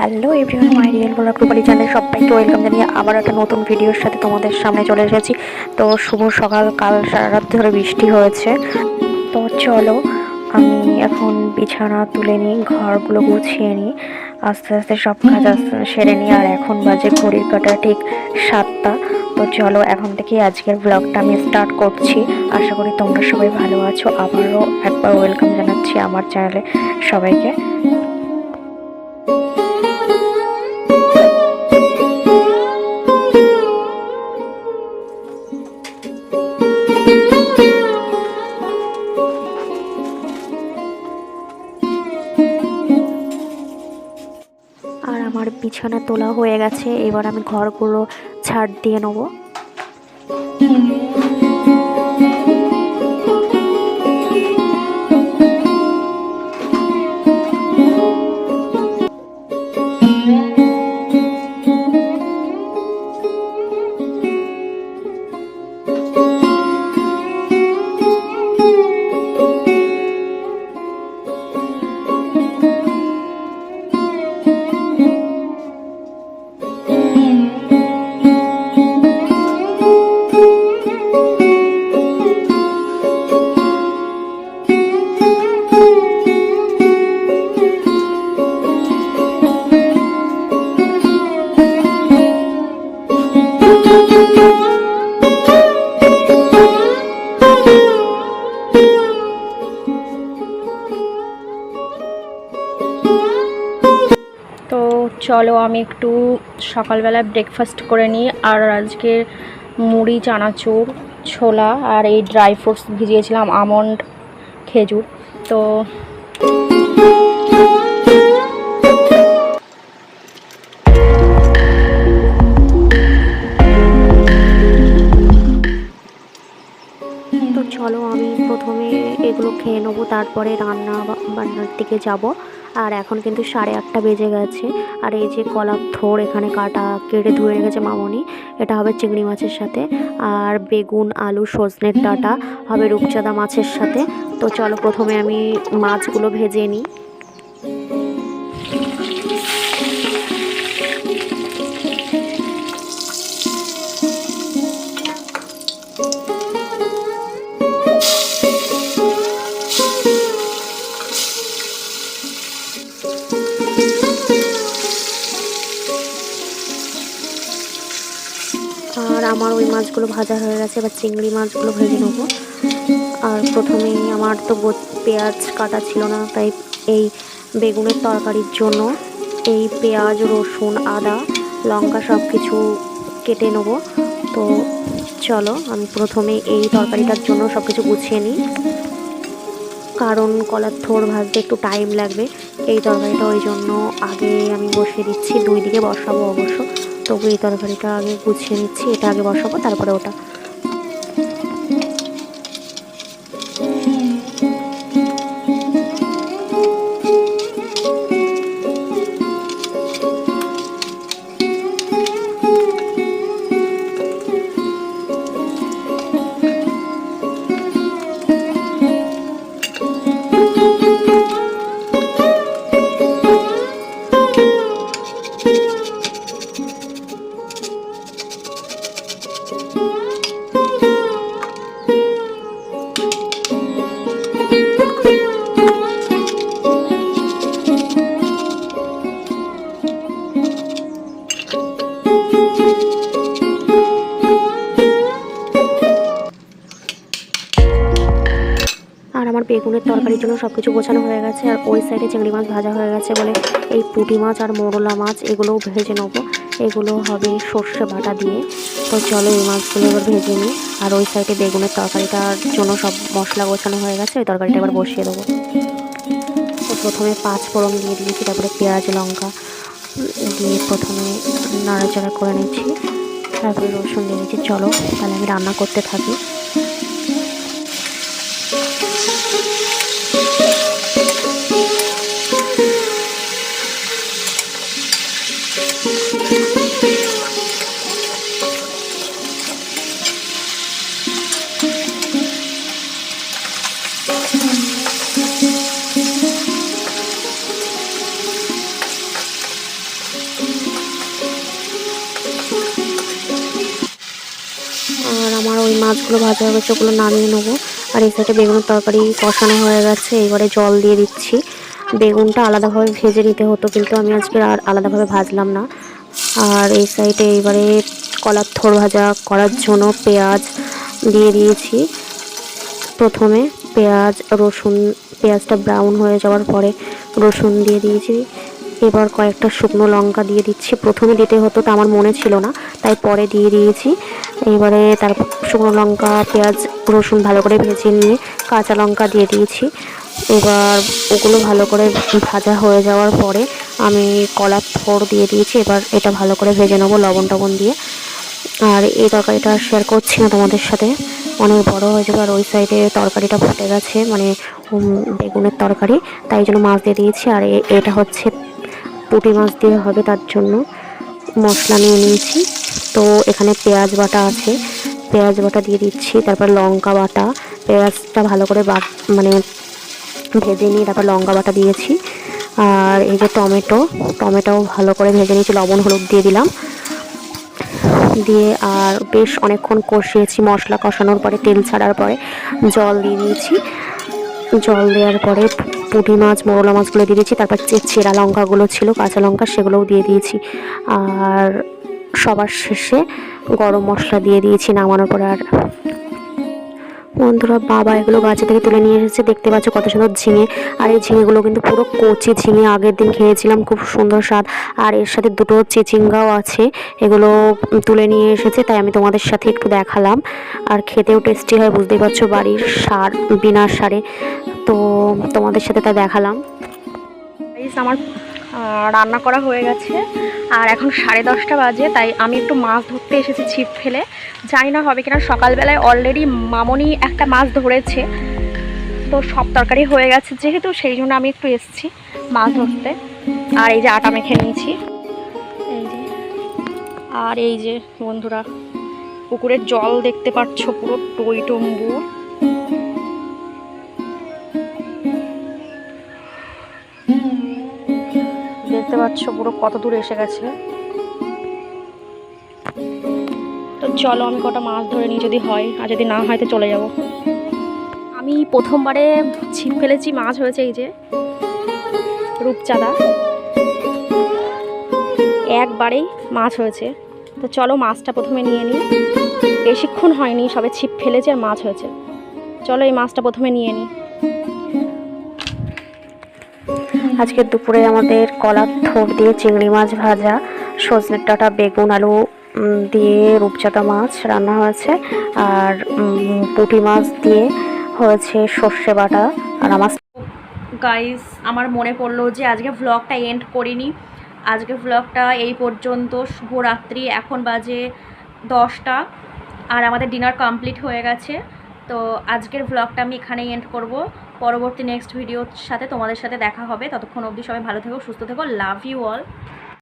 Hello everyone my real blog Rupali channel সবাইকে welcome জানিয়ে আবার একটা নতুন ভিডিওর সাথে তোমাদের সামনে চলে এসেছি। তো শুভ সকাল, কাল সারা রাত ধরে বৃষ্টি হয়েছে। তো চলো, আমি এখন বিছানা তুলে নিই, ঘরগুলো গুছিয়ে নিই। আস্তে আস্তে সব কাজ সেরে নিই। আর এখন বাজে ঘড়ির কাটা ঠিক সাতটা। তো চলো, এখন থেকে আজকের ব্লগটা আমি স্টার্ট করছি। আশা করি তোমরা সবাই ভালো আছো। আবারও একবার ওয়েলকাম জানাচ্ছি আমার চ্যানেলে সবাইকে। বিছানা তোলা হয়ে গেছে এবার আমি ঘরগুলো ছাড় দিয়ে নেব। চলো, আমি একটু সকালবেলা ব্রেকফাস্ট করে নিই। আর আজকে মুড়ি, চানাচুর, ছোলা আর এই ড্রাই ফ্রুটস ভিজিয়েছিলাম, আমন্ড, খেজুর। তো তো চলো, আমি প্রথমে এগুলো খেয়ে নেব, তারপরে রান্না বান্নার দিকে যাব। আর এখন কিন্তু সাড়ে আটটা বেজে গেছে। আর এই যে কলার থোর এখানে কাটা, কেটে ধুয়ে রেখেছে মামনি, এটা হবে চিংড়ি মাছের সাথে। আর বেগুন, আলু, সজনের ডাটা হবে রূপচাঁদা মাছের সাথে। তো চলো প্রথমে আমি মাছগুলো ভেজে নিই। আমার ওই মাছগুলো ভাজা হয়ে গেছে, এবার চিংড়ি মাছগুলো ভেজে নেব। আর প্রথমেই আমার তো পেঁয়াজ কাটা ছিল না, তাই এই বেগুনের তরকারির জন্য এই পেঁয়াজ, রসুন, আদা, লঙ্কা সব কিছু কেটে নেব। তো চলো, আমি প্রথমে এই তরকারিটার জন্য সব কিছু গুছিয়ে নিই। কারণ কলার থোর ভাজতে একটু টাইম লাগবে। এই তরকারিটা ওই জন্য আগে আমি বসিয়ে দিচ্ছি, দুই দিকে বসাবো অবশ্য। তবু এই তরকারিটা আগে গুছিয়ে নিচ্ছি এটা আগে বসাবো তারপরে ওটা বেগুনের তরকারির জন্য সব কিছু গোছানো হয়ে গেছে আর ওই সাইডে চিংড়ি মাছ ভাজা হয়ে গেছে বলে এই পুঁটি মাছ আর মোরলা মাছ এগুলোও ভেজে নেব। এগুলো হবে সর্ষে বাটা দিয়ে। তো চলো এই মাছগুলো এবার ভেজে নিই। আর ওই সাইডে বেগুনের তরকারিটার জন্য সব মশলা গোছানো হয়ে গেছে। ওই তরকারিটা এবার বসিয়ে দেবো। তো প্রথমে পাঁচ ফোড়ন দিয়ে দিয়েছি, তারপরে পেঁয়াজ, লঙ্কা দিয়ে প্রথমে নাড়াচাড়া করে নিচ্ছি। তারপরে রসুন দিয়ে দিচ্ছি চলো তাহলে আমি রান্না করতে থাকি। আমার ওই মাছগুলো ভাজা হয়ে গেছে, ওগুলো নামিয়ে নেব। আর এই সাইডে বেগুনের তরকারি কষানো হয়ে গেছে, এবারে জল দিয়ে দিচ্ছি। বেগুনটা আলাদাভাবে ভেজে নিতে হতো, কিন্তু আমি আজকে আর আলাদাভাবে ভাজলাম না। আর এই সাইডে এবারে কলার থোর ভাজা করার জন্য পেঁয়াজ দিয়ে দিয়েছি। প্রথমে পেঁয়াজ, রসুন, পেঁয়াজটা ব্রাউন হয়ে যাওয়ার পরে রসুন দিয়ে দিয়েছি। এবার কয়েকটা শুকনো লঙ্কা দিয়ে দিচ্ছি। প্রথমে দিতে হতো তা আমার মনে ছিল না, তাই পরে দিয়ে দিয়েছি। এবারে তারপর শুকনো লঙ্কা, পেঁয়াজ, রসুন ভালো করে ভেজে নিয়ে কাঁচা লঙ্কা দিয়ে দিয়েছি। এবার ওগুলো ভালো করে ভাজা হয়ে যাওয়ার পরে আমি কলার থোড় দিয়ে দিয়েছি। এবার এটা ভালো করে ভেজে নেব লবণ টবণ দিয়ে। আর এই তরকারিটা শেয়ার করছি না তোমাদের সাথে। অনেক বড় হয়ে যাবে আর ওই সাইডে তরকারিটা ফুটে গেছে মানে বেগুনের তরকারি। তাই জন্য মাছ দিয়ে দিয়েছি। আর এটা হচ্ছে পুঁটি মাছ দিয়ে হবে তার জন্য। মশলা নিয়ে নিয়েছি। তো এখানে পেঁয়াজ বাটা আছে। পেঁয়াজ বাটা দিয়ে দিচ্ছি, তারপর লঙ্কা বাটা। পেঁয়াজটা ভালো করে বা মানে ভেজে নিয়ে তারপর লঙ্কা বাটা দিয়েছি। আর এই যে টমেটো টমেটোও ভালো করে ভেজে নিয়েছি, লবণ, হলুদ দিয়ে দিলাম। দিয়ে আর বেশ অনেকক্ষণ কষিয়েছি, মশলা কষানোর পরে, তেল ছাড়ার পরে জল দিয়ে দিয়েছি। জল দেওয়ার পরে পুঁটি মাছ, মোরলা মাছগুলো দিয়ে দিয়েছি, তারপর যে চেরা লঙ্কাগুলো ছিল, কাঁচা লঙ্কা সেগুলোও দিয়ে দিয়েছি। আর সবার শেষে গরম মশলা দিয়ে দিয়েছি নামানোর পরে আর। বন্ধুরা, বাবা এগুলো গাছে থেকে তুলে নিয়ে এসেছে। দেখতে পাচ্ছ কত সুন্দর ঝিঙে। আর এই ঝিঙেগুলো কিন্তু পুরো কচি ঝিঙে। আগের দিন খেয়েছিলাম, খুব সুন্দর স্বাদ। আর এর সাথে দুটো চিচিঙ্গাও আছে। এগুলো তুলে নিয়ে এসেছে, তাই আমি তোমাদের সাথে একটু দেখালাম। আর খেতেও টেস্টি হয়, বুঝতেই পারছ, বাড়ির সার, বিনা সারে। তো তোমাদের সাথে তা দেখালাম। আমার রান্না করা হয়ে গেছে। আর এখন সাড়ে দশটা বাজে, তাই আমি একটু মাছ ধরতে এসেছি ছিপ ফেলে। জানি না হবে কিনা, সকালবেলায় অলরেডি মামনি একটা মাছ ধরেছে। তো সব তরকারি হয়ে গেছে যেহেতু, সেই জন্য আমি একটু এসেছি মাছ ধরতে। আর এই যে আটা মেখে নিয়েছি। এই যে। আর এই যে বন্ধুরা পুকুরের জল দেখতে পাচ্ছ পুরো টই টম্বুর দেখতে পাচ্ছ, পুরো কত দূর এসে গেছে। তো চলো, আমি কটা মাছ ধরে নিই, যদি হয়, আর যদি না হয়, তো চলে যাব। আমি প্রথমবারে ছিপ ফেলেছি, মাছ হয়েছে এই যে, রূপচাঁদা। একবারেই মাছ হয়েছে। তো চলো, মাছটা প্রথমে নিয়ে নিই। বেশিক্ষণ হয়নি, সবে ছিপ ফেলেছে আর মাছ হয়েছে। চলো, এই মাছটা প্রথমে নিয়ে নিই। আজকে দুপুরে আমাদের কলার থোর দিয়ে চিংড়ি মাছ ভাজা সজনের ডাঁটা, বেগুন, আলু দিয়ে রূপচাঁদা মাছ রান্না হয়েছে। আর পুঁটি মাছ দিয়ে হয়েছে সর্ষে বাটা আর আমার গাইস আমার মনে পড়ল যে আজকে ভ্লগটা এন্ড করিনি। আজকে ভ্লগটা এই পর্যন্ত শুভরাত্রি এখন বাজে দশটা আর আমাদের ডিনার কমপ্লিট হয়ে গেছে। তো আজকের ভ্লগটা আমি এখানেই এন্ড করব। পরবর্তী নেক্সট ভিডিওর সাথে তোমাদের সাথে দেখা হবে। ততক্ষণ অবধি সবাই ভালো থেকো, সুস্থ থেকো লাভ ইউ অল